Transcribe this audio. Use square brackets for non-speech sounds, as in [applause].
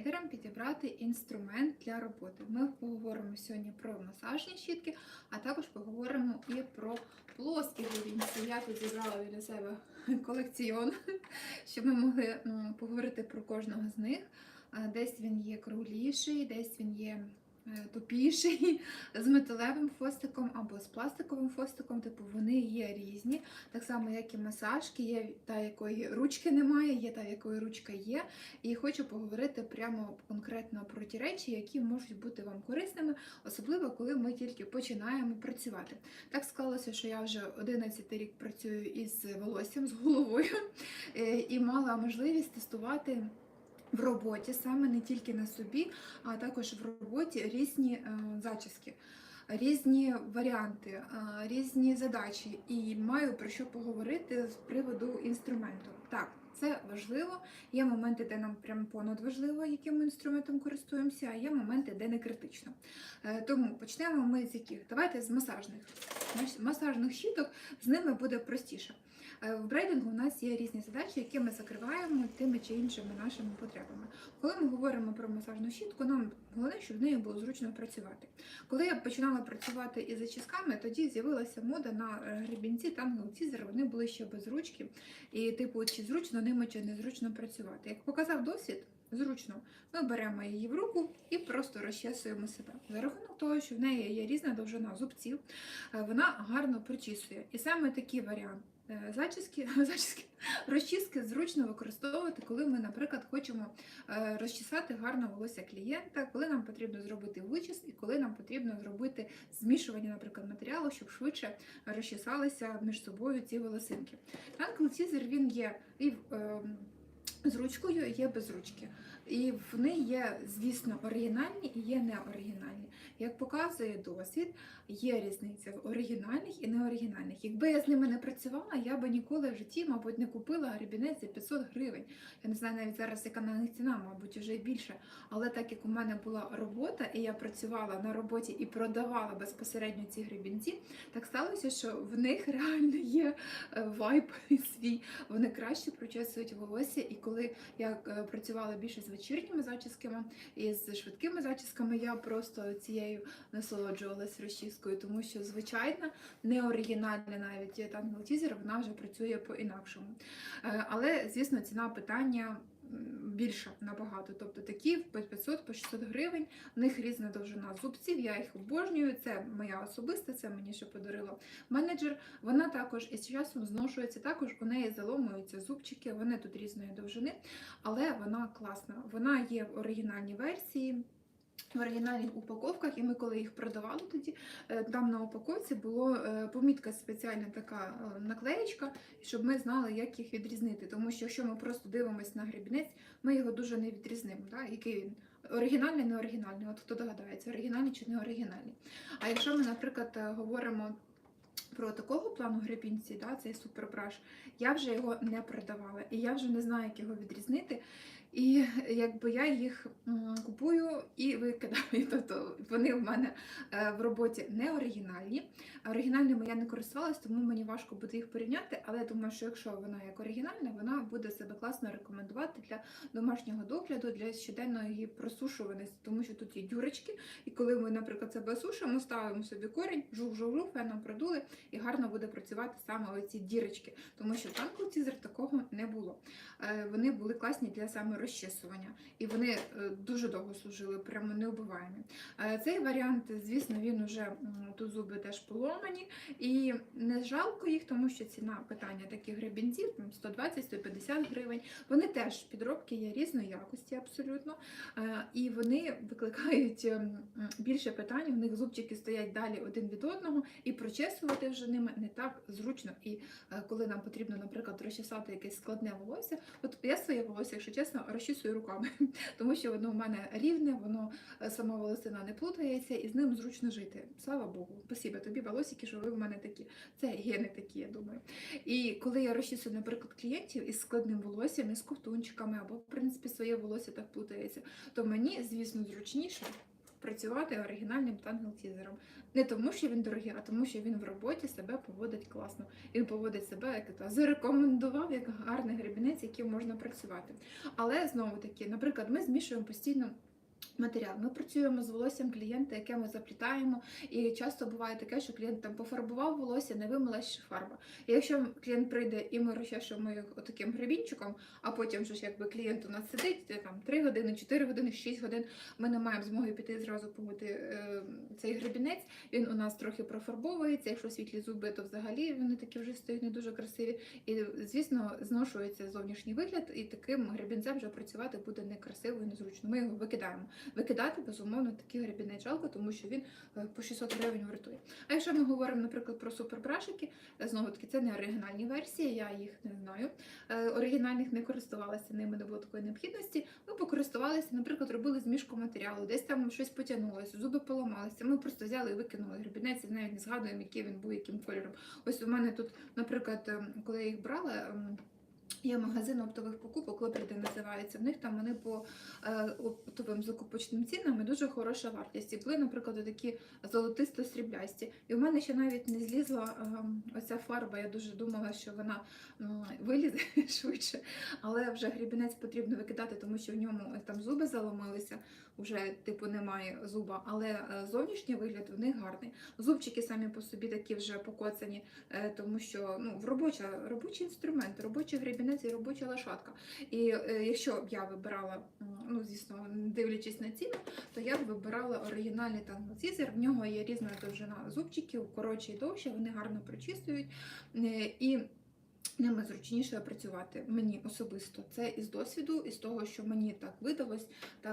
трейдерам підібрати інструмент для роботи. Ми поговоримо сьогодні про масажні щітки, а також поговоримо і про плоскі гребінці. Я тут зібрала для себе колекціон, щоб ми могли поговорити про кожного з них. Десь він є кругліший, десь він є тупіший, з металевим хвостиком або з пластиковим хвостиком. Типу вони є різні. Так само, як і масажки, є та, якої ручки немає, є та, якої ручка є. І хочу поговорити прямо конкретно про ті речі, які можуть бути вам корисними, особливо коли ми тільки починаємо працювати. Так склалося, що я вже 11 рік працюю із волоссям, з головою, е, і мала можливість тестувати. В роботі саме не тільки на собі, а також в роботі різні е, зачіски, різні варіанти, е, різні задачі. І маю про що поговорити з приводу інструменту. Так, це важливо. Є моменти, де нам прям понад важливо, яким інструментом користуємося, а є моменти, де не критично. Е, Тому почнемо ми з яких? Давайте з масажних. Масажних щіток з ними буде простіше. Е, В брейдингу у нас є різні задачі, які ми закриваємо тими чи іншими нашими потребами. Коли ми говоримо про масажну щітку, нам головне, щоб в неї було зручно працювати. Коли я починала працювати із зачісками, тоді з'явилася мода на е, гребінці Tangle Teaser, вони були ще без ручки. І, типу, чи зручно ними, чи незручно працювати. Як показав досвід, зручно. Ми беремо її в руку і просто розчесуємо себе. За рахунок того, що в неї є різна довжина зубців, е, вона гарно причісує. І саме такий варіант. Е, Зачіски, [laughs] зачіски, розчіски зручно використовувати, коли ми, наприклад, хочемо е, розчесати гарно волосся клієнта, коли нам потрібно зробити вичіс і коли нам потрібно зробити змішування, наприклад, матеріалу, щоб швидше розчесалися між собою ці волосинки. Анкл Цізер він є і ем, з ручкою, і є без ручки. І вони є, звісно, оригінальні і є неоригінальні. Як показує досвід, є різниця в оригінальних і неоригінальних. Якби я з ними не працювала, я би ніколи в житті, мабуть, не купила гребінець за 500 гривень. Я не знаю навіть зараз, яка на них ціна, мабуть, вже більше. Але так як у мене була робота, і я працювала на роботі і продавала безпосередньо ці гребінці, так сталося, що в них реально є е, вайб [laughs] свій. Вони краще прочесують волосся. І коли я е, працювала більше з вечірніми зачісками і з швидкими зачісками, я просто цією насолоджувалась розчіскою, тому що звичайна, не оригінальна навіть Teaser, вона вже працює по-інакшому. Е, Але, звісно, ціна питання. М, Більша набагато, тобто такі по 500 по 600 гривень. В них різна довжина зубців. Я їх обожнюю. Це моя особиста, це мені ще подарила менеджер. Вона також із часом зношується. Також у неї заломуються зубчики. Вони тут різної довжини, але вона класна. Вона є в оригінальній версії. В оригінальних упаковках, і ми коли їх продавали тоді, е, там на упаковці була е, помітка спеціальна така е, наклеєчка, щоб ми знали, як їх відрізнити. Тому що якщо ми просто дивимося на гребінець, ми його дуже не відрізнимо. Да? Який він оригінальний, не оригінальний. От хто догадається, оригінальний чи не оригінальний. А якщо ми, наприклад, говоримо про такого плану гребінці, да, цей супербраш, я вже його не продавала, і я вже не знаю, як його відрізнити. І якби я їх купую і викидаю. [laughs] Тобто вони в мене е, в роботі не оригінальні. Оригінальними я не користувалась, тому мені важко буде їх порівняти. Але я думаю, що якщо вона як оригінальна, вона буде себе класно рекомендувати для домашнього догляду, для щоденної просушуваності, тому що тут є дюрочки, і коли ми, наприклад, себе сушимо, ставимо собі корінь, жух-жух-жух, феном продули, і гарно буде працювати саме оці дірочки, тому що там Тізер такого не було. Е, Вони були класні для саме розчесування, і вони е, дуже довго служили, прямо неубиваємі. Е, Цей варіант, звісно, він уже тут зуби теж поломані, і не жалко їх, тому що ціна питання таких гребінців 120-150 гривень. Вони теж підробки є різної якості абсолютно. Е, І вони викликають ем, більше питань. У них зубчики стоять далі один від одного, і прочесувати вже ними не так зручно. І коли нам потрібно, наприклад, розчесати якесь складне волосся, от я своє волосся, якщо чесно, розчісую руками, [laughs] тому що воно в мене рівне, воно е, сама волосина не плутається, і з ним зручно жити. Слава Богу, спасіба тобі, волосики, що ви в мене такі. Це гени такі, я думаю. І коли я розчісую, наприклад, клієнтів із складним волоссям, із ковтунчиками, або в принципі своє волосся так плутається, то мені, звісно, зручніше. Працювати оригінальним тангл-тізером. Не тому, що він дорогий, а тому, що він в роботі себе поводить класно. Він поводить себе, як то зарекомендував як гарний гребінець, яким можна працювати. Але знову таки, наприклад, ми змішуємо постійно. Матеріал. Ми працюємо з волоссям клієнта, яке ми заплітаємо, і часто буває таке, що клієнт там пофарбував волосся, не вимилась ще фарба. І якщо клієнт прийде і ми розчешуємо їх отаким гребінчиком, а потім ж якби клієнт у нас сидить там 3 години, 4 години, 6 годин, ми не маємо змоги піти зразу помити е, цей гребінець. Він у нас трохи профарбовується. Якщо світлі зуби, то взагалі вони такі вже стають не дуже красиві. І звісно, зношується зовнішній вигляд, і таким гребінцем вже працювати буде некрасиво і незручно. Ми його викидаємо. Викидати, безумовно, такий гребінець жалко, тому що він е, по 600 гривень вартує. А якщо ми говоримо, наприклад, про супербрашики, е, знову таки, це не оригінальні версії, я їх не знаю. Е, Оригінальних не користувалася ними, не було такої необхідності. Ми покористувалися, наприклад, робили змішку матеріалу, десь там щось потягнулося, зуби поламалися. Ми просто взяли і викинули гребінець, і навіть не згадуємо, який він був, яким кольором. Ось у мене тут, наприклад, ем, коли я їх брала. Є магазин оптових покупок, Лебреди називається. В них там вони по е, оптовим закупочним цінам і дуже хороша вартість. І були, наприклад, такі золотисто-сріблясті. І в мене ще навіть не злізла е, оця фарба. Я дуже думала, що вона м, вилізе [laughs] швидше. Але вже грібінець потрібно викидати, тому що в ньому е, там зуби заломилися, вже типу немає зуба. Але зовнішній вигляд в них гарний. Зубчики самі по собі такі вже покоцані, тому що ну, в робоча, робочий інструмент, робочий і робоча лошадка. І е, якщо б я вибирала, ну звісно, дивлячись на ціну, то я б вибирала оригінальний танго-цізер. В нього є різна довжина зубчиків, коротші і довші, вони гарно прочистують. Е, І Ними зручніше працювати мені особисто. Це із досвіду, із того, що мені так видалось, так